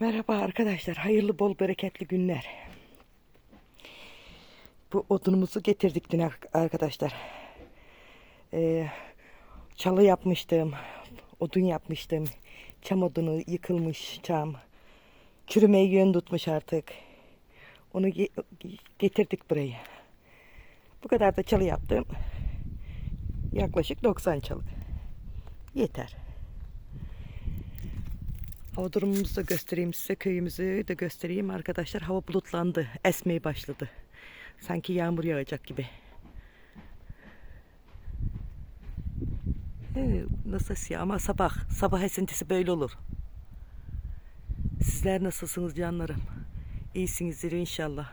Merhaba arkadaşlar. Hayırlı bol bereketli günler. Bu odunumuzu getirdik dün ar- arkadaşlar. Ee, çalı yapmıştım. Odun yapmıştım. Çam odunu yıkılmış çam. Çürümeye yön tutmuş artık. Onu ge- getirdik buraya. Bu kadar da çalı yaptım. Yaklaşık 90 çalı. Yeter. Hava durumumuzu da göstereyim size. Köyümüzü de göstereyim arkadaşlar. Hava bulutlandı. Esmeye başladı. Sanki yağmur yağacak gibi. Nasıl esiyor ama sabah. Sabah esintisi böyle olur. Sizler nasılsınız canlarım? İyisinizdir inşallah.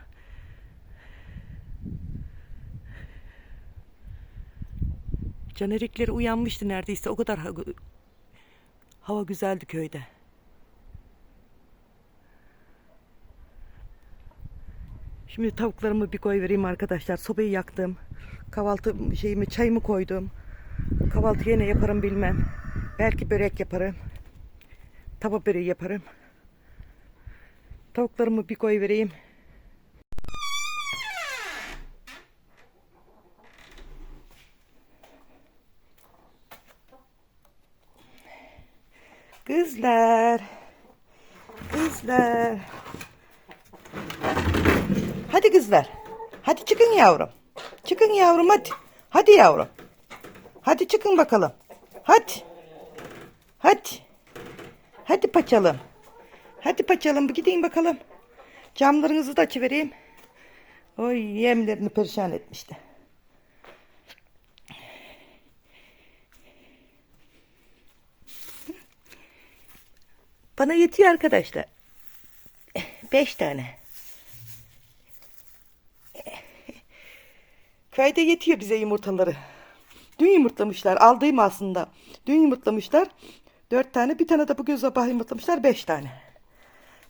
Canerikleri uyanmıştı neredeyse. O kadar ha- hava güzeldi köyde. Şimdi tavuklarımı bir koy vereyim arkadaşlar. Sobayı yaktım. Kahvaltı şeyimi çayımı koydum. Kahvaltı ne yaparım bilmem. Belki börek yaparım. Tava böreği yaparım. Tavuklarımı bir koy vereyim. Kızlar. Kızlar. Hadi kızlar. Hadi çıkın yavrum. Çıkın yavrum hadi. Hadi yavrum. Hadi çıkın bakalım. Hadi. Hadi. Hadi paçalım. Hadi paçalım gidin bakalım. Camlarınızı da açıvereyim. Oy yemlerini perişan etmişti. Bana yetiyor arkadaşlar. Beş tane. Köyde yetiyor bize yumurtaları. Dün yumurtlamışlar. Aldığım aslında. Dün yumurtlamışlar. Dört tane. Bir tane de bu göz sabah yumurtlamışlar. Beş tane.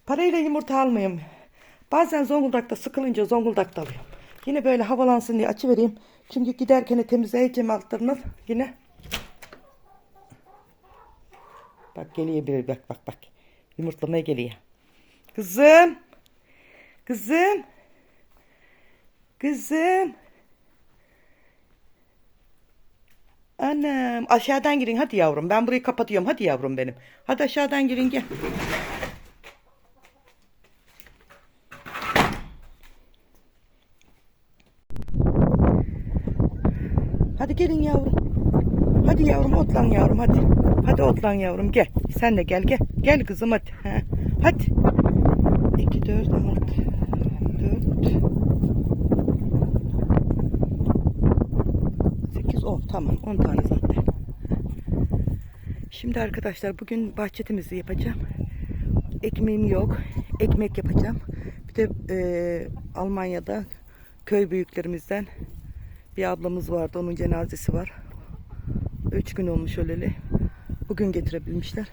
Parayla yumurta almayayım. Bazen Zonguldak'ta sıkılınca Zonguldak'ta alıyorum. Yine böyle havalansın diye açıvereyim. Çünkü giderken temizleyeceğim altlarını. Yine. Bak geliyor biri bak bak bak. Yumurtlamaya geliyor. Kızım. Kızım. Kızım. Anam aşağıdan girin hadi yavrum. Ben burayı kapatıyorum. Hadi yavrum benim. Hadi aşağıdan girin gel. Hadi gelin yavrum. Hadi yavrum otlan yavrum hadi. Hadi otlan yavrum gel. Sen de gel gel. Gel kızım hadi. Ha. Hadi. 2 4 6 4 8 10 tamam 10 tane zaten. Şimdi arkadaşlar bugün bahçe temizliği yapacağım. Ekmeğim yok. Ekmek yapacağım. Bir de e, Almanya'da köy büyüklerimizden bir ablamız vardı. Onun cenazesi var. Üç gün olmuş öleli. Bugün getirebilmişler.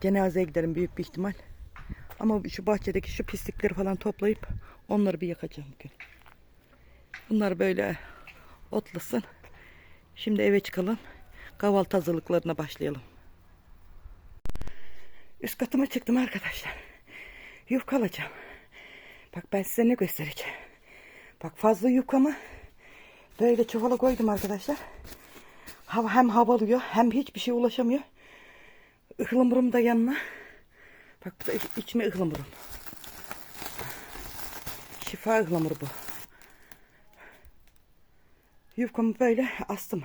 Cenazeye giderim büyük bir ihtimal. Ama şu bahçedeki şu pislikleri falan toplayıp onları bir yakacağım bugün. Bunlar böyle otlasın. Şimdi eve çıkalım. Kahvaltı hazırlıklarına başlayalım. Üst katıma çıktım arkadaşlar. Yufka alacağım. Bak ben size ne göstereceğim. Bak fazla yufkamı böyle çuvala koydum arkadaşlar. Hava hem havalıyor hem hiçbir şey ulaşamıyor. Ihlamurum da yanına. Bak bu da iç- içme ıhlamurum. Şifa ıhlamuru bu. Yufkamı böyle astım.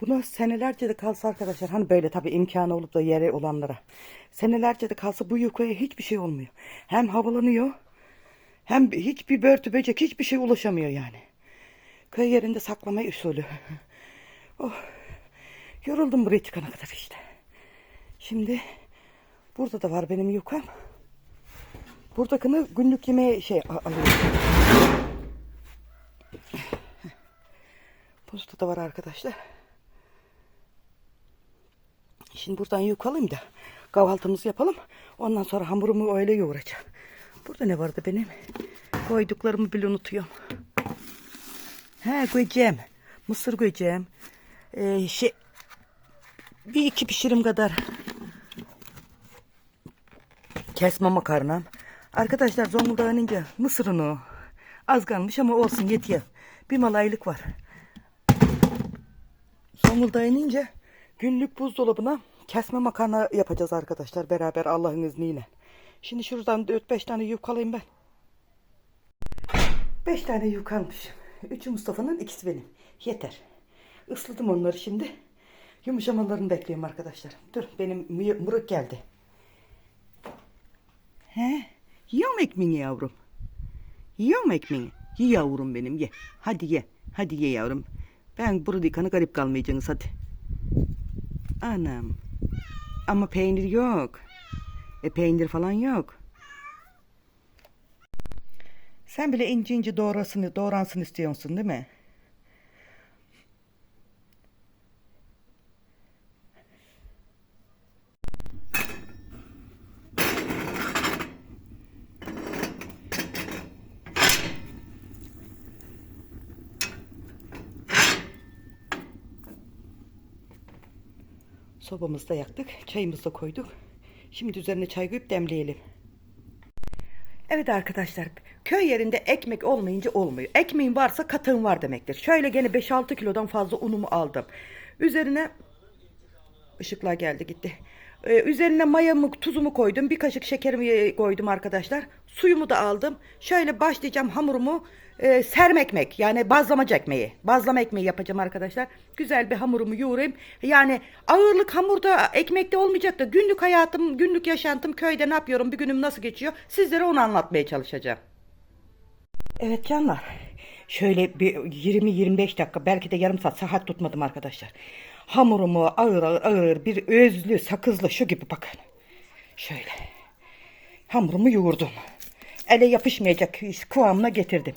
Bunu senelerce de kalsa arkadaşlar hani böyle tabii imkanı olup da yere olanlara. Senelerce de kalsa bu yufkaya hiçbir şey olmuyor. Hem havalanıyor hem hiçbir börtü böcek hiçbir şey ulaşamıyor yani. Köy yerinde saklama usulü. Oh, yoruldum buraya çıkana kadar işte. Şimdi burada da var benim yukam. Buradakini günlük yemeğe şey alıyorum. Burada da var arkadaşlar. Şimdi buradan yük da kahvaltımızı yapalım. Ondan sonra hamurumu öyle yoğuracağım. Burada ne vardı benim? Koyduklarımı bile unutuyorum. He koyacağım. Mısır koyacağım. Ee, şey bir iki pişirim kadar Kesme makarnam. Arkadaşlar Zonguldak'a inince mısırın o. Az kalmış ama olsun yetiyor. Bir malaylık var. Zonguldak'a inince günlük buzdolabına kesme makarna yapacağız arkadaşlar beraber Allah'ın izniyle. Şimdi şuradan 4-5 tane yukalayayım ben. 5 tane yukarmışım. Üçü Mustafa'nın ikisi benim. Yeter. Isladım onları şimdi. Yumuşamalarını bekliyorum arkadaşlar. Dur benim mı- mırık geldi. He? Yiyor mu ekmeğini yavrum? Yiyor mu ekmeğini? Ye yavrum benim ye. Hadi ye. Hadi ye yavrum. Ben burada yıkanı garip kalmayacaksınız hadi. Anam. Ama peynir yok. E peynir falan yok. Sen bile ince ince doğrasını, doğransın istiyorsun değil mi? Sobamızı da yaktık. Çayımızı da koyduk. Şimdi üzerine çay koyup demleyelim. Evet arkadaşlar köy yerinde ekmek olmayınca olmuyor. Ekmeğin varsa katığın var demektir. Şöyle gene 5-6 kilodan fazla unumu aldım. Üzerine ışıklar geldi gitti. Ee, üzerine mayamı tuzumu koydum. Bir kaşık şekerimi koydum arkadaşlar. Suyumu da aldım. Şöyle başlayacağım hamurumu e, serme yani bazlamacı ekmeği. Bazlama ekmeği yapacağım arkadaşlar. Güzel bir hamurumu yoğurayım. Yani ağırlık hamurda ekmekte olmayacak da günlük hayatım, günlük yaşantım köyde ne yapıyorum, bir günüm nasıl geçiyor sizlere onu anlatmaya çalışacağım. Evet canlar. Şöyle bir 20-25 dakika belki de yarım saat saat tutmadım arkadaşlar. Hamurumu ağır ağır bir özlü sakızlı şu gibi bakın. Şöyle. Hamurumu yoğurdum. Ele yapışmayacak kıvamına getirdim.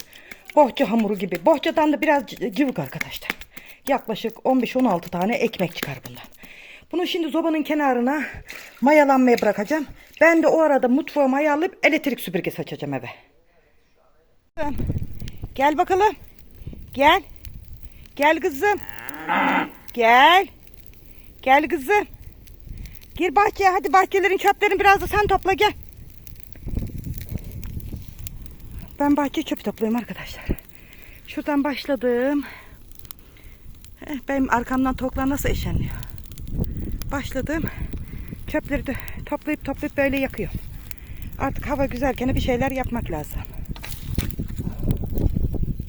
Bohça hamuru gibi. Bohçadan da biraz cıvık arkadaşlar. Yaklaşık 15-16 tane ekmek çıkar bundan. Bunu şimdi zobanın kenarına mayalanmaya bırakacağım. Ben de o arada mutfağı mayalayıp elektrik süpürgesi açacağım eve. Gel bakalım. Gel. Gel kızım. Gel. Gel kızım. Gir bahçeye hadi bahçelerin çöplerini biraz da sen topla gel. Ben bahçe çöp topluyorum arkadaşlar. Şuradan başladım. Eh, Benim arkamdan tavuklar nasıl eşenliyor. Başladım. Çöpleri de toplayıp toplayıp böyle yakıyorum. Artık hava güzelken bir şeyler yapmak lazım.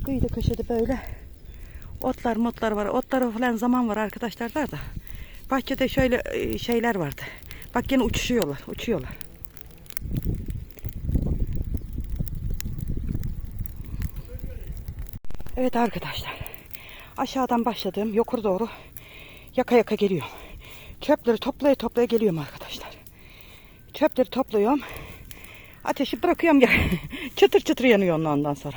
Kıyıda köşede böyle otlar motlar var. Otlara falan zaman var arkadaşlar da. Bahçede şöyle e, şeyler vardı. Bak yine uçuşuyorlar. Uçuyorlar. Evet arkadaşlar. Aşağıdan başladım. Yukarı doğru yaka yaka geliyorum. Çöpleri toplaya toplaya geliyorum arkadaşlar. Çöpleri topluyorum. Ateşi bırakıyorum ya. çıtır çıtır yanıyor ondan sonra.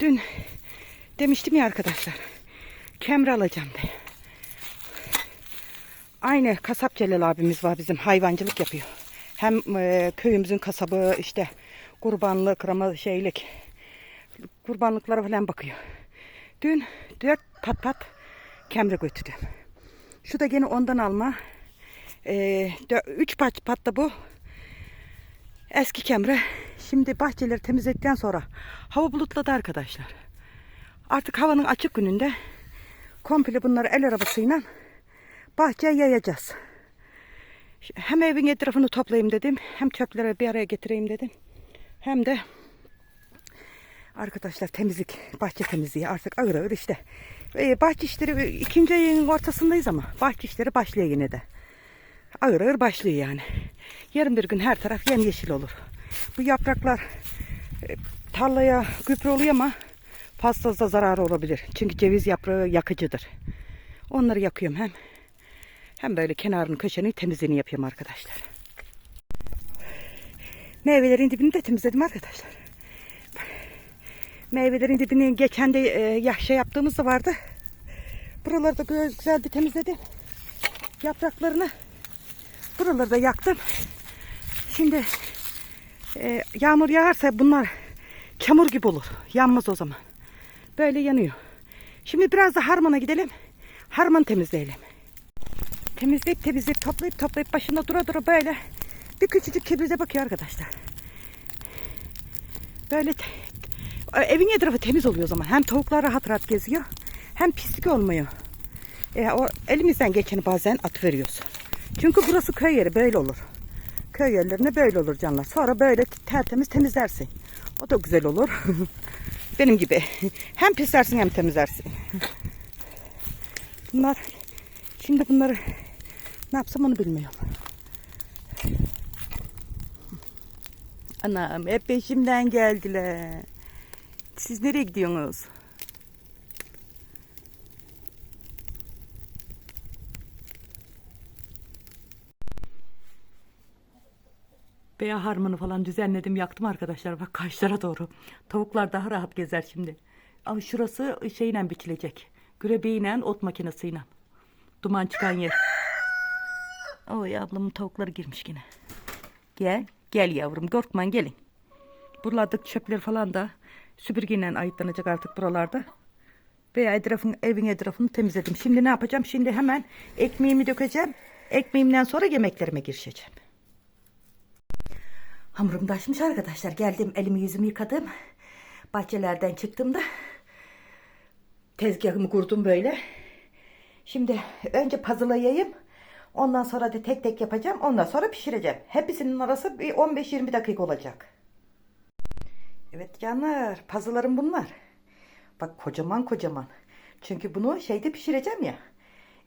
Dün demiştim ya arkadaşlar. Kemre alacağım diye. Aynı kasap Celal abimiz var bizim hayvancılık yapıyor. Hem e, köyümüzün kasabı işte kurbanlık, rama şeylik kurbanlıklara falan bakıyor. Dün dört pat pat kemre götürdüm. Şu da gene ondan alma. E, dö- üç pat pat da bu. Eski kemre. Şimdi bahçeleri temizledikten sonra hava bulutladı arkadaşlar. Artık havanın açık gününde komple bunları el arabasıyla bahçeye yayacağız. Hem evin etrafını toplayayım dedim. Hem çöpleri bir araya getireyim dedim. Hem de arkadaşlar temizlik, bahçe temizliği artık ağır ağır işte. Ee, bahçe işleri ikinci ayın ortasındayız ama bahçe işleri başlıyor yine de. Ağır ağır başlıyor yani. Yarın bir gün her taraf yemyeşil olur. Bu yapraklar e, tarlaya gübre oluyor ama fazla da zararı olabilir. Çünkü ceviz yaprağı yakıcıdır. Onları yakıyorum hem. Hem böyle kenarını köşenin temizliğini yapıyorum arkadaşlar. Meyvelerin dibini de temizledim arkadaşlar. Meyvelerin dibini geçen de e, yahşa yaptığımız da vardı. Buraları da güzel bir temizledim. Yapraklarını buraları da yaktım. Şimdi e, yağmur yağarsa bunlar çamur gibi olur. Yanmaz o zaman. Böyle yanıyor. Şimdi biraz da harmana gidelim. Harman temizleyelim. Temizleyip temizleyip toplayıp toplayıp başında dura dura böyle bir küçücük kibrize bakıyor arkadaşlar. Böyle te- evin etrafı temiz oluyor o zaman. Hem tavuklar rahat rahat geziyor hem pislik olmuyor. E, o elimizden geçeni bazen atıveriyoruz. Çünkü burası köy yeri böyle olur. Köy yerlerine böyle olur canlar. Sonra böyle tertemiz temizlersin. O da güzel olur. Benim gibi. Hem pislersin hem temizlersin. Bunlar şimdi bunları ne yapsam onu bilmiyorum. Anam hep peşimden geldiler. Siz nereye gidiyorsunuz? Beya harmanı falan düzenledim yaktım arkadaşlar. Bak kaşlara doğru. Tavuklar daha rahat gezer şimdi. Ama şurası şeyle biçilecek. Gürebeğiyle ot makinesiyle. Duman çıkan yer. Oy ablamın tavukları girmiş yine. Gel. Gel yavrum korkman gelin. Buralardaki çöpler falan da süpürgeyle ayıtlanacak artık buralarda. Veya etrafın, evin etrafını temizledim. Şimdi ne yapacağım? Şimdi hemen ekmeğimi dökeceğim. Ekmeğimden sonra yemeklerime girişeceğim. Hamurum taşmış arkadaşlar. Geldim elimi yüzümü yıkadım. Bahçelerden çıktım da tezgahımı kurdum böyle. Şimdi önce puzzle'layayım. Ondan sonra da tek tek yapacağım. Ondan sonra pişireceğim. Hepsinin arası bir 15-20 dakika olacak. Evet canlar, puzzle'larım bunlar. Bak kocaman kocaman. Çünkü bunu şeyde pişireceğim ya.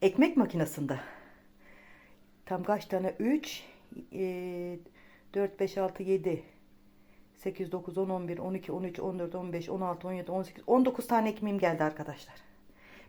Ekmek makinesinde. Tam kaç tane? 3, 4, 5, 6, 7, 8, 9, 10, 11, 12, 13, 14, 15, 16, 17, 18, 19 tane ekmeğim geldi arkadaşlar.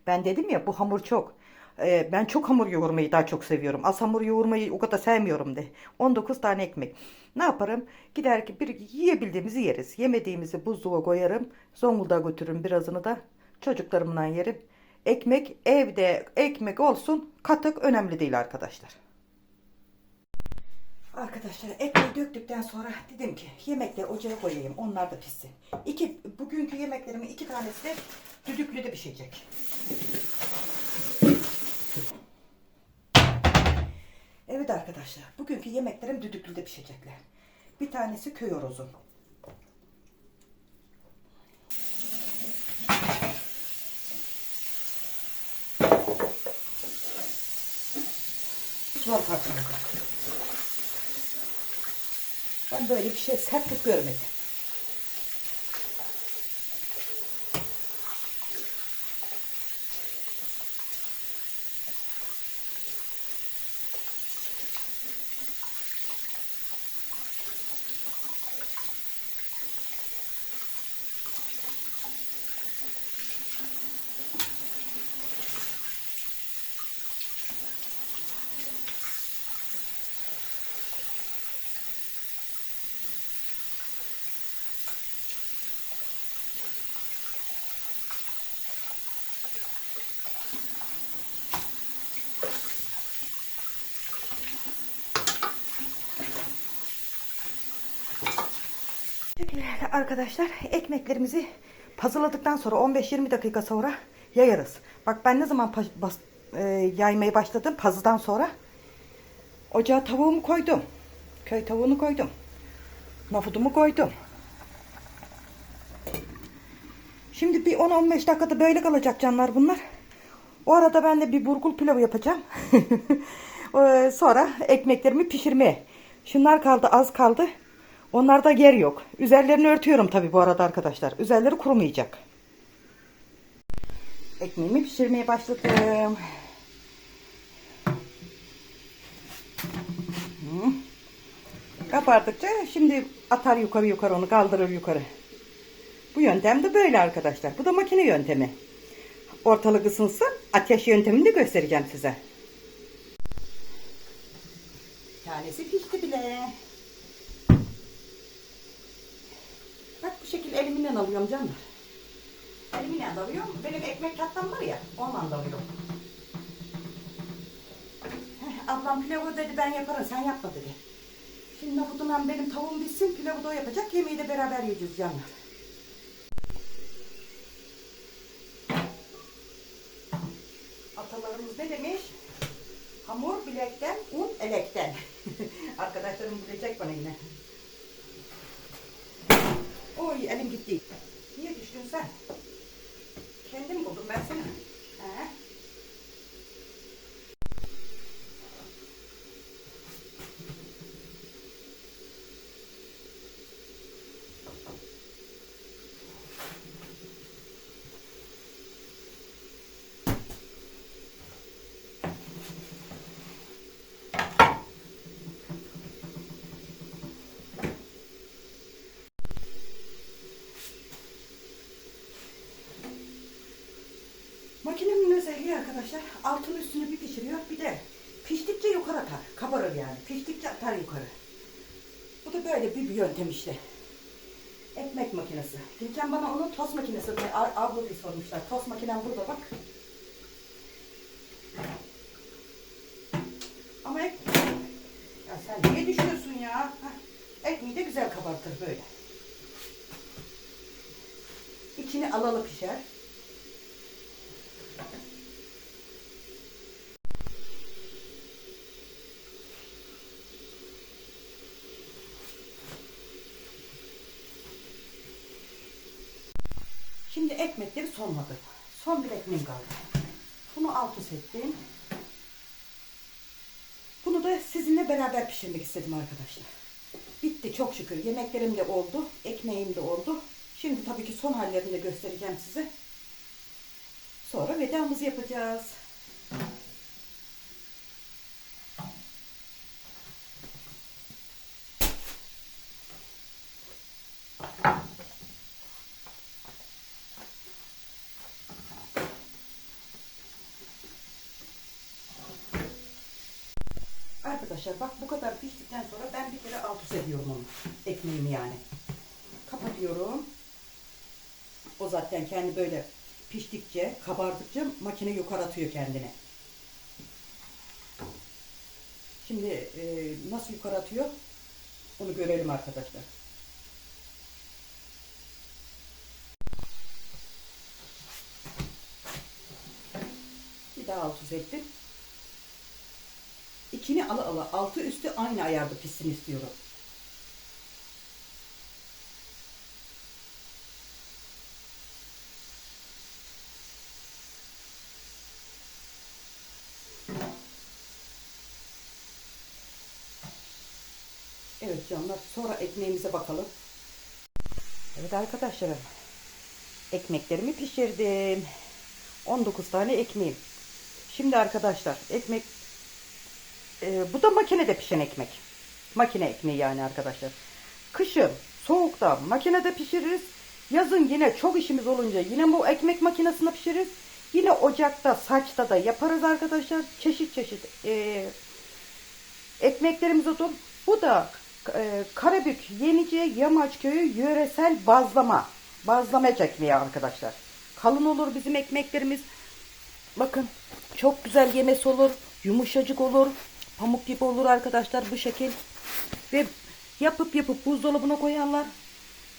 Ben dedim ya bu hamur çok. Ee, ben çok hamur yoğurmayı daha çok seviyorum. Az hamur yoğurmayı o kadar sevmiyorum de. 19 tane ekmek. Ne yaparım? Gider ki bir yiyebildiğimizi yeriz. Yemediğimizi buzluğa koyarım. Zonguldak'a götürürüm birazını da. Çocuklarımdan yerim. Ekmek evde ekmek olsun katık önemli değil arkadaşlar. Arkadaşlar ekmeği döktükten sonra dedim ki yemekleri ocağa koyayım. Onlar da pişsin. İki, bugünkü yemeklerimin iki tanesi de düdüklüde pişecek. Evet arkadaşlar bugünkü yemeklerim düdüklüde pişecekler. Bir tanesi köy horozu. Zor parçalık. Ben böyle bir şey sertlik görmedim. Arkadaşlar ekmeklerimizi pazıladıktan sonra 15-20 dakika sonra yayarız. Bak ben ne zaman bas- e, yaymaya başladım pazıdan sonra. Ocağa tavuğumu koydum. Köy tavuğunu koydum. Nohudumu koydum. Şimdi bir 10-15 dakikada böyle kalacak canlar bunlar. O arada ben de bir burgul pilavı yapacağım. Sonra ekmeklerimi pişirmeye. Şunlar kaldı az kaldı. Onlarda yer yok. Üzerlerini örtüyorum tabi bu arada arkadaşlar. Üzerleri kurumayacak. Ekmeğimi pişirmeye başladım. Kapardıkça şimdi atar yukarı yukarı onu kaldırır yukarı. Bu yöntem de böyle arkadaşlar. Bu da makine yöntemi. Ortalık ısınsın. Ateş yöntemini de göstereceğim size. Tanesi pişti bile. Bak bu şekilde elimden alıyorum canlar. Elimden alıyorum. Benim ekmek tatlam var ya ondan da alıyorum. Ablam pilavı dedi ben yaparım sen yapma dedi. Şimdi nohudundan benim tavuğum bitsin pilavı da o yapacak. Yemeği de beraber yiyeceğiz canlar. Atalarımız ne demiş? Hamur bilekten, un elekten. Arkadaşlarım bilecek bana yine. Oy elim gitti. Niye düştün sen? Kendim buldum ben seni. He? Makinenin özelliği arkadaşlar altın üstünü bir pişiriyor bir de piştikçe yukarı atar. Kabarır yani. Piştikçe atar yukarı. Bu da böyle bir, bir yöntem işte. Ekmek makinesi. Geçen bana onun tost makinesi abla diye sormuşlar. Tost makinem burada bak. Ama ek... Ya sen niye düşüyorsun ya? Hah, Ekmeği de güzel kabartır böyle. İçini alalı pişer. Şimdi ekmekleri solmadım. Son bir ekmeğim kaldı. Bunu alt üst ettim. Bunu da sizinle beraber pişirmek istedim arkadaşlar. Bitti çok şükür. Yemeklerim de oldu. Ekmeğim de oldu. Şimdi tabii ki son hallerini de göstereceğim size. Sonra vedamızı yapacağız. Arkadaşlar bak bu kadar piştikten sonra ben bir kere alt üst ediyorum onu. Ekmeğimi yani. Kapatıyorum. O zaten kendi böyle piştikçe, kabardıkça makine yukarı atıyor kendini. Şimdi e, nasıl yukarı atıyor? Onu görelim arkadaşlar. Bir daha alt üst ettim. İçini ala ala altı üstü aynı ayarda pişsin istiyorum. Evet canlar sonra ekmeğimize bakalım. Evet arkadaşlarım. Ekmeklerimi pişirdim. 19 tane ekmeğim. Şimdi arkadaşlar ekmek e, bu da makinede pişen ekmek. Makine ekmeği yani arkadaşlar. Kışın soğukta makinede pişiririz. Yazın yine çok işimiz olunca yine bu ekmek makinesinde pişiririz. Yine ocakta, saçta da yaparız arkadaşlar. Çeşit çeşit e, ekmeklerimiz olur. Bu da e, Karabük Yenice Yamaç Köyü yöresel bazlama. Bazlama ekmeği arkadaşlar. Kalın olur bizim ekmeklerimiz. Bakın çok güzel yemesi olur. Yumuşacık olur. Pamuk gibi olur arkadaşlar bu şekil. Ve yapıp yapıp buzdolabına koyarlar.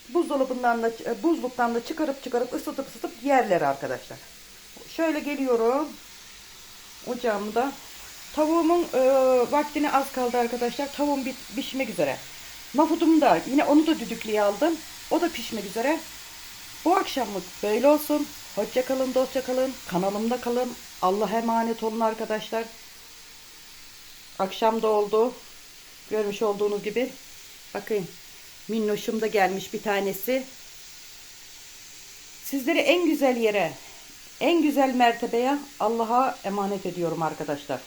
Buzdolabından da e, buzluktan da çıkarıp çıkarıp ısıtıp ısıtıp yerler arkadaşlar. Şöyle geliyorum. Ocağımda. Tavuğumun e, vaktine az kaldı arkadaşlar. Tavuğum bit, pişmek üzere. Nohudumu da yine onu da düdüklüye aldım. O da pişmek üzere. Bu akşamlık böyle olsun. Hoşça kalın, dostça kalın. Kanalımda kalın. Allah'a emanet olun arkadaşlar. Akşam da oldu. Görmüş olduğunuz gibi. Bakın. Minnoşum da gelmiş bir tanesi. Sizleri en güzel yere, en güzel mertebeye Allah'a emanet ediyorum arkadaşlar.